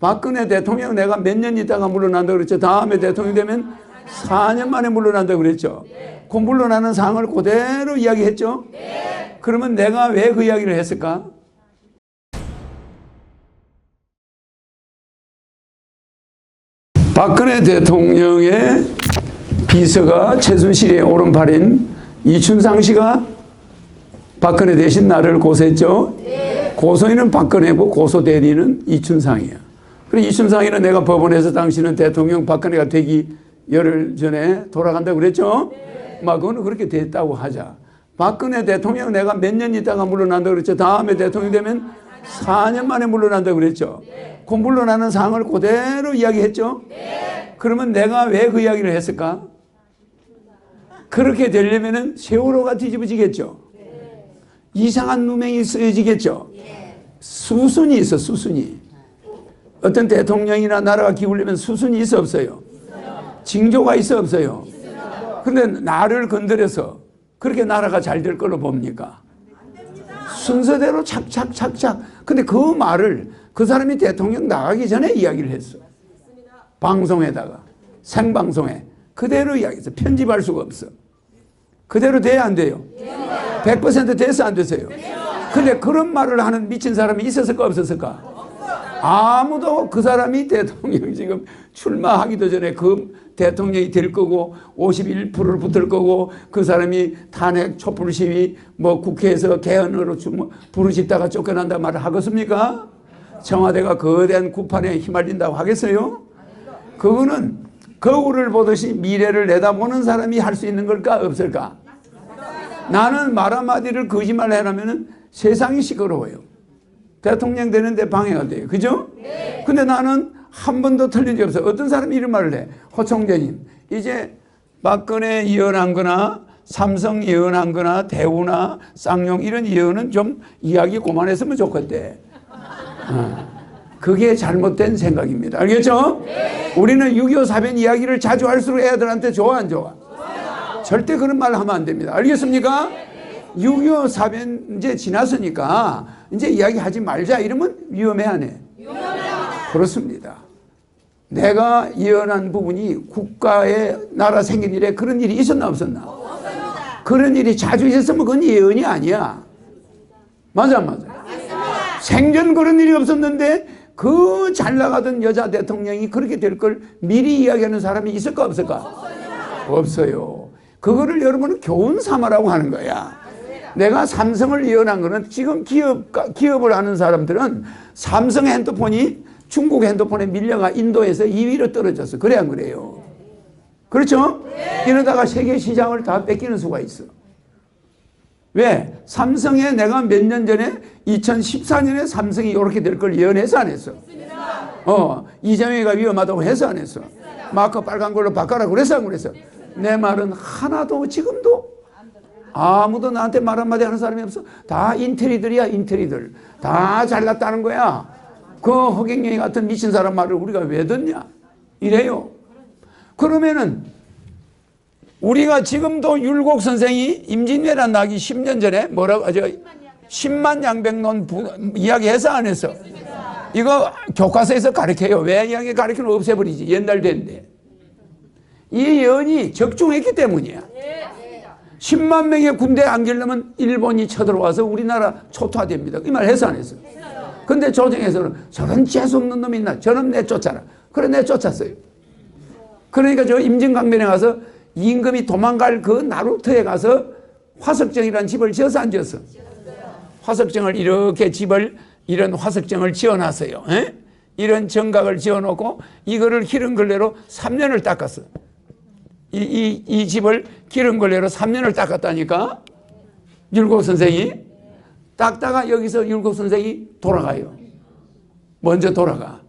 박근혜 대통령 내가 몇 년 있다가 물러난다 그랬죠. 다음에 대통령 되면 4년 만에 물러난다 그랬죠. 그 물러나는 상황을 그대로 이야기했죠. 그러면 내가 왜 그 이야기를 했을까? 박근혜 대통령의 비서가 최순실의 오른팔인 이춘상 씨가 박근혜 대신 나를 고소했죠. 고소인은 박근혜고 고소 대리는 이춘상이야. 그래 이춘상이는 내가 법원에서 당신은 대통령 박근혜가 되기 열흘 전에 돌아간다고 그랬죠. 막 그거는 그렇게 됐다고 하자. 박근혜 대통령 내가 몇 년 있다가 물러난다 그랬죠. 다음에 대통령 되면 4년 만에 물러난다 그랬죠. 그 물러나는 상황을 그대로 이야기했죠. 그러면 내가 왜 그 이야기를 했을까? 그렇게 되려면은 세월호가 뒤집어지겠죠. 이상한 누명이 쓰여지겠죠. 수순이 있어, 수순이. 어떤 대통령이나 나라가 기울려면 수순이 있어, 없어요? 징조가 있어, 없어요? 근데 나를 건드려서 그렇게 나라가 잘 될 걸로 봅니까? 순서대로 착착착착. 근데 그 말을 그 사람이 대통령 나가기 전에 이야기를 했어. 방송에다가. 생방송에. 그대로 이야기했어. 편집할 수가 없어. 그대로 돼야 안 돼요? 100% 돼서 안 되세요? 근데 그런 말을 하는 미친 사람이 있었을까 없었을까? 아무도 그 사람이 대통령 지금 출마하기도 전에 그 대통령이 될 거고 51%를 붙을 거고 그 사람이 탄핵 촛불 시위 뭐 국회에서 개헌으로 뭐 부르짖다가 쫓겨난다 말을 하겠습니까? 청와대가 거대한 구판에 휘말린다고 하겠어요? 그거는 거울을 보듯이 미래를 내다보는 사람이 할 수 있는 걸까 없을까? 나는 말 한마디를 거짓말 해놓으면 세상이 시끄러워요. 대통령 되는데 방해가 돼요. 그죠? 네. 근데 나는 한 번도 틀린 적 없어요. 어떤 사람이 이런 말을 해. 호청재님. 이제 박근혜 예언한 거나 삼성 예언한 거나 대우나 쌍용 이런 예언은 좀 이야기 그만했으면 좋겠대. 어. 그게 잘못된 생각입니다. 알겠죠? 네. 우리는 6.25 사변 이야기를 자주 할수록 애들한테 좋아 안 좋아? 좋아요. 절대 그런 말 하면 안 됩니다. 알겠습니까? 네. 6.25 사변 이제 지났으니까 이제 이야기하지 말자 이러면 위험해 안 해? 위험합니다. 그렇습니다. 내가 예언한 부분이 국가의 나라 생긴 일에 그런 일이 있었나 없었나? 없습니다. 그런 일이 자주 있었으면 그건 예언이 아니야. 맞아 맞아. 맞습니다. 생전 그런 일이 없었는데 그 잘 나가던 여자 대통령이 그렇게 될 걸 미리 이야기하는 사람이 있을까 없을까? 없습니다. 없어요. 그거를 여러분은 교훈 삼아라고 하는 거야. 내가 삼성을 예언한 거는 지금 기업, 기업을 하는 사람들은 삼성 핸드폰이 중국 핸드폰에 밀려가 인도에서 2위로 떨어졌어. 그래 안 그래요? 그렇죠? 이러다가 세계 시장을 다 뺏기는 수가 있어. 왜? 삼성에 내가 몇 년 전에 2014년에 삼성이 이렇게 될 걸 예언해서 안 했어. 어, 이재명이가 위험하다고 해서 안 했어. 마커 빨간 걸로 바꿔라 그래서 안 그랬어. 내 말은 하나도 지금도 아무도 나한테 말 한마디 하는 사람이 없어. 다 인테리들이야, 인테리들. 다 잘났다는 거야. 그 허경영이 같은 미친 사람 말을 우리가 왜 듣냐? 이래요. 그러면은 우리가 지금도 율곡 선생이 임진왜란 나기 10년 전에 뭐라고, 저, 10만 양백론 이야기해서 안 했어. 이거 교과서에서 가르쳐요. 왜 이야기 가르치면 없애버리지. 옛날 된데. 이 예언이 적중했기 때문이야. 10만 명의 군대 안기려면 일본이 쳐들어와서 우리나라 초토화됩니다. 이 말 해서 안 했어요. 근데 조정에서는 저런 재수없는 놈이 있나? 저놈 내쫓아라. 그래 내쫓았어요. 그러니까 저 임진강변에 가서 임금이 도망갈 그 나루터에 가서 화석정이라는 집을 지어서 안 지었어? 화석정을 이렇게 집을 이런 화석정을 지어놨어요. 에? 이런 정각을 지어놓고 이거를 기름 걸레로 3년을 닦았어. 이, 이, 이 집을 기름 걸레로 3년을 닦았다니까? 율곡 선생이? 닦다가 여기서 율곡 선생이 돌아가요. 먼저 돌아가.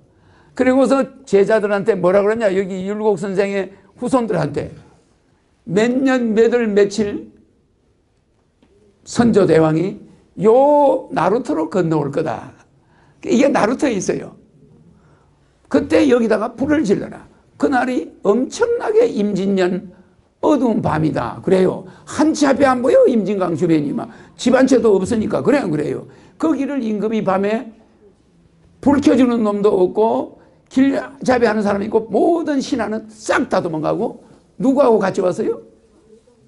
그리고서 제자들한테 뭐라 그러냐? 여기 율곡 선생의 후손들한테 몇 년, 몇 월, 며칠 선조 대왕이 요 나루터로 건너올 거다. 이게 나루터에 있어요. 그때 여기다가 불을 질러라. 그날이 엄청나게 임진년 어두운 밤이다. 그래요. 한 치 앞에 안 보여. 임진강 주변이 막. 집한 채도 없으니까. 그래, 안 그래요. 거기를 임금이 밤에 불 켜주는 놈도 없고, 길잡이 하는 사람이 있고 모든 신하는 싹 다 도망가고 누구하고 같이 왔어요?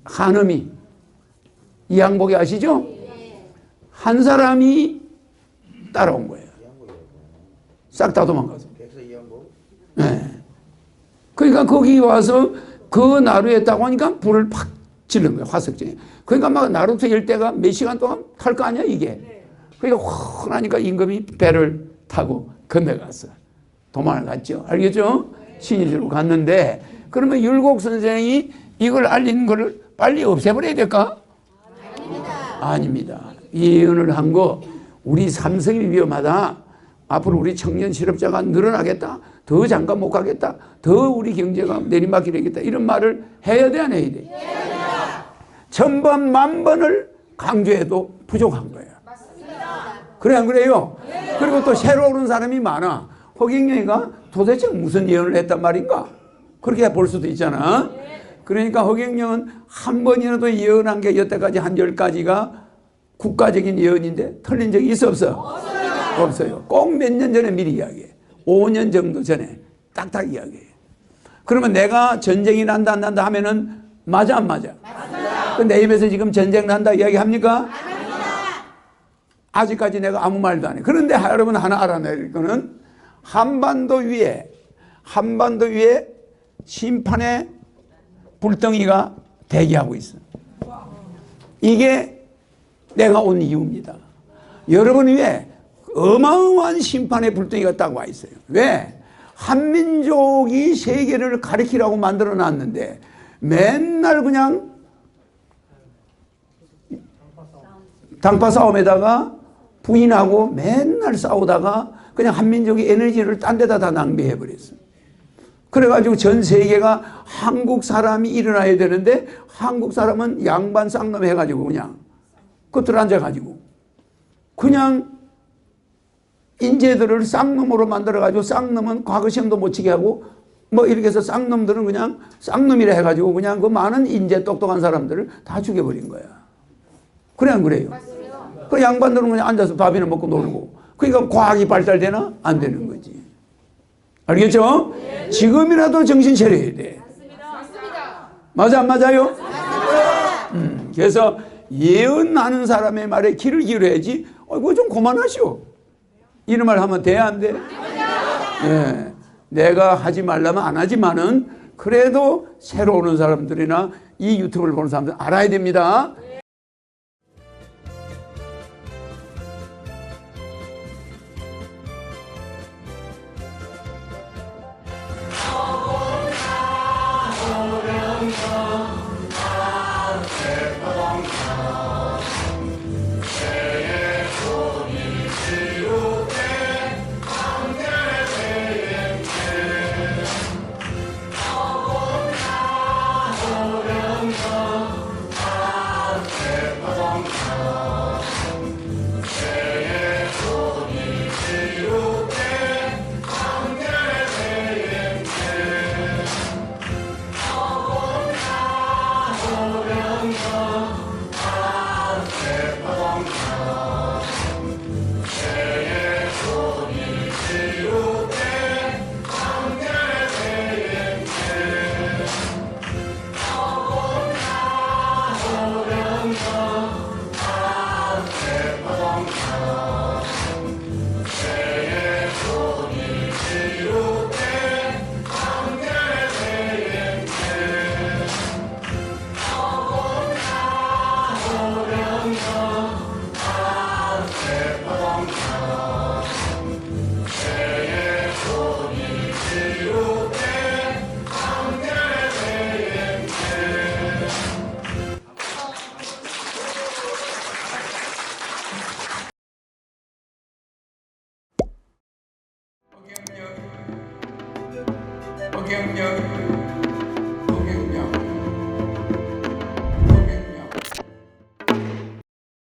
한음이 이 양복이 아시죠? 한 사람이 따라온 거예요. 싹 다 도망가서. 백서 이양복 네. 그러니까 거기 와서 그 나루에 딱 오니까 불을 팍 지른 거예요. 화석정에. 그러니까 막 나루터 일대가 몇 시간 동안 탈 거 아니야 이게. 그러니까 확 나니까 임금이 배를 타고 건너갔어. 도망을 갔죠. 알겠죠? 신의주로 갔는데 그러면 율곡 선생이 이걸 알린 거를 빨리 없애버려야 될까? 아닙니다. 예언을 한 거 우리 삼성이 위험하다. 앞으로 우리 청년 실업자가 늘어나겠다. 더 장가 못 가겠다. 더 우리 경제가 내리막이겠다. 이런 말을 해야 돼, 안 해야 돼? 천번, 만번을 강조해도 부족한 거예요. 그래, 안 그래요? 그리고 또 새로 오는 사람이 많아. 허경영이가 도대체 무슨 예언을 했단 말인가? 그렇게 볼 수도 있잖아. 그러니까 허경영은 한 번이라도 예언한 게 여태까지 한 열 가지가 국가적인 예언인데 틀린 적이 있어 없어? 없어요. 꼭 몇 년 전에 미리 이야기해. 5년 정도 전에 딱딱 이야기해. 그러면 내가 전쟁이 난다 안 난다 하면은 맞아 안 맞아? 맞아요. 내 입에서 지금 전쟁 난다 이야기합니까? 아직까지 내가 아무 말도 안 해. 그런데 여러분 하나 알아낼 거는 한반도 위에 한반도 위에 심판의 불덩이가 대기하고 있어. 이게 내가 온 이유입니다. 여러분 위에 어마어마한 심판의 불덩이가 딱 와 있어요. 왜? 한민족이 세계를 가리키라고 만들어 놨는데 맨날 그냥 당파 싸움에다가 부인하고 맨날 싸우다가 그냥 한민족이 에너지를 딴 데다 다 낭비해 버렸어요. 그래가지고 전 세계가 한국 사람이 일어나야 되는데 한국 사람은 양반 쌍놈 해가지고 그냥 끝을 앉아가지고 그냥 인재들을 쌍놈으로 만들어가지고 쌍놈은 과거 시험도 못 치게 하고 뭐 이렇게 해서 쌍놈들은 그냥 쌍놈이라 해가지고 그냥 그 많은 인재 똑똑한 사람들을 다 죽여버린 거야. 그래 안 그래요? 그 양반들은 그냥 앉아서 밥이나 먹고 놀고 그러니까 과학이 발달되나? 안 되는 거지. 알겠죠? 지금이라도 정신 차려야 돼. 맞아 안 맞아요? 음, 그래서 예언하는 사람의 말에 귀를 기울여야지. 어, 그거 좀 그만하시오. 이런 말 하면 돼, 안 돼? 예. 내가 하지 말라면 안 하지만은 그래도 새로 오는 사람들이나 이 유튜브를 보는 사람들 알아야 됩니다.